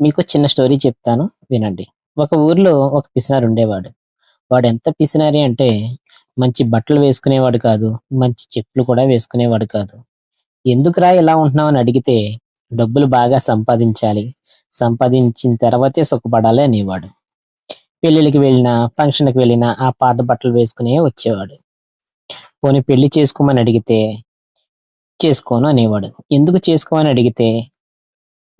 మీకు చిన్న స్టోరీ చెప్తాను వినండి. ఒక ఊర్లో ఒక పిసినారు ఉండేవాడు. వాడు ఎంత పిసినారి అంటే మంచి బట్టలు వేసుకునేవాడు కాదు మంచి చెప్పులు కూడా వేసుకునేవాడు కాదు. ఎందుకురా ఇలా ఉంటున్నావు అని అడిగితే డబ్బులు బాగా సంపాదించాలి. సంపాదించిన తర్వాతే సుఖపడాలి అనేవాడు. పెళ్ళిళ్ళకి వెళ్ళినా ఫంక్షన్కి వెళ్ళినా ఆ పాత బట్టలు వేసుకునే వచ్చేవాడు. పోనీ పెళ్ళి చేసుకోమని అడిగితే చేసుకోను అనేవాడు. ఎందుకు చేసుకోమని అడిగితే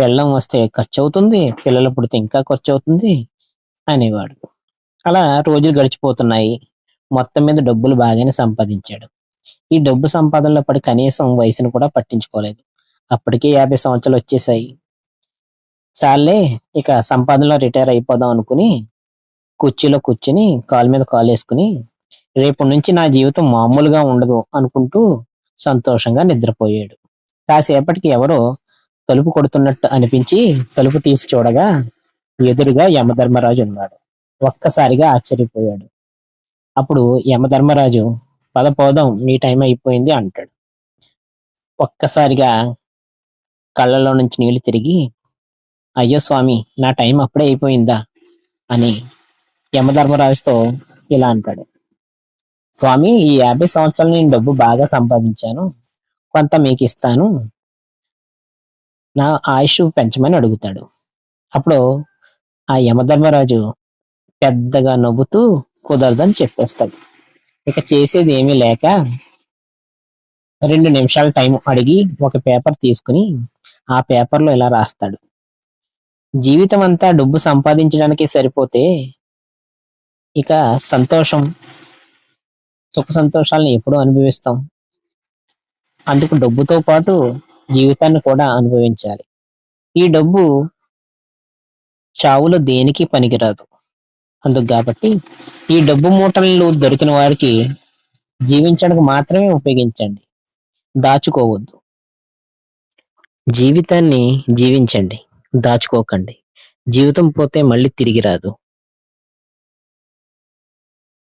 పెళ్ళం వస్తే ఖర్చు అవుతుంది పిల్లలు పుడితే ఇంకా ఖర్చు అవుతుంది అనేవాడు. అలా రోజులు గడిచిపోతున్నాయి. మొత్తం మీద డబ్బులు బాగానే సంపాదించాడు. ఈ డబ్బు సంపాదనలో పడి కనీసం వయసును కూడా పట్టించుకోలేదు. అప్పటికే యాభై సంవత్సరాలు వచ్చేసాయి చాలే ఇక సంపాదనలో రిటైర్ అయిపోదాం అనుకుని కుర్చీలో కూర్చుని కాలు మీద కాలు వేసుకుని రేపు నుంచి నా జీవితం మామూలుగా ఉండదు అనుకుంటూ సంతోషంగా నిద్రపోయాడు. కాసేపటికి ఎవరో తలుపు కొడుతున్నట్టు అనిపించి తలుపు తీసి చూడగా ఎదురుగా యమధర్మరాజు ఉన్నాడు. ఒక్కసారిగా ఆశ్చర్యపోయాడు. అప్పుడు యమధర్మరాజు పదపోదాం నీ టైం అయిపోయింది అంటాడు. ఒక్కసారిగా కళ్ళలో నుంచి నీళ్ళు తిరిగి అయ్యో స్వామి నా టైం అప్పుడే అయిపోయిందా అని యమధర్మరాజుతో ఇలా అంటాడు. స్వామి ఈ యాభై సంవత్సరాలు నేను డబ్బు బాగా సంపాదించాను. కొంత మీకు ఇస్తాను నా ఆయుష్ పెంచమని అడుగుతాడు. అప్పుడు ఆ యమధర్మరాజు పెద్దగా నవ్వుతూ కుదరదని చెప్పేస్తాడు. ఇక చేసేది ఏమీ లేక రెండు నిమిషాల టైం అడిగి ఒక పేపర్ తీసుకుని ఆ పేపర్లో ఇలా రాస్తాడు. జీవితం అంతా డబ్బు సంపాదించడానికి సరిపోతే ఇక సంతోషం సుఖ సంతోషాలను ఎప్పుడు అనుభవిస్తాం. అందుకు డబ్బుతో పాటు జీవితాన్ని కూడా అనుభవించాలి. ఈ డబ్బు చావులో దేనికి పనికిరాదు. అందుకు కాబట్టి ఈ డబ్బు మూటలు దొరికిన వారికి జీవించడానికి మాత్రమే ఉపయోగించండి. దాచుకోవద్దు. జీవితాన్ని జీవించండి. దాచుకోకండి. జీవితం పోతే మళ్ళీ తిరిగి రాదు.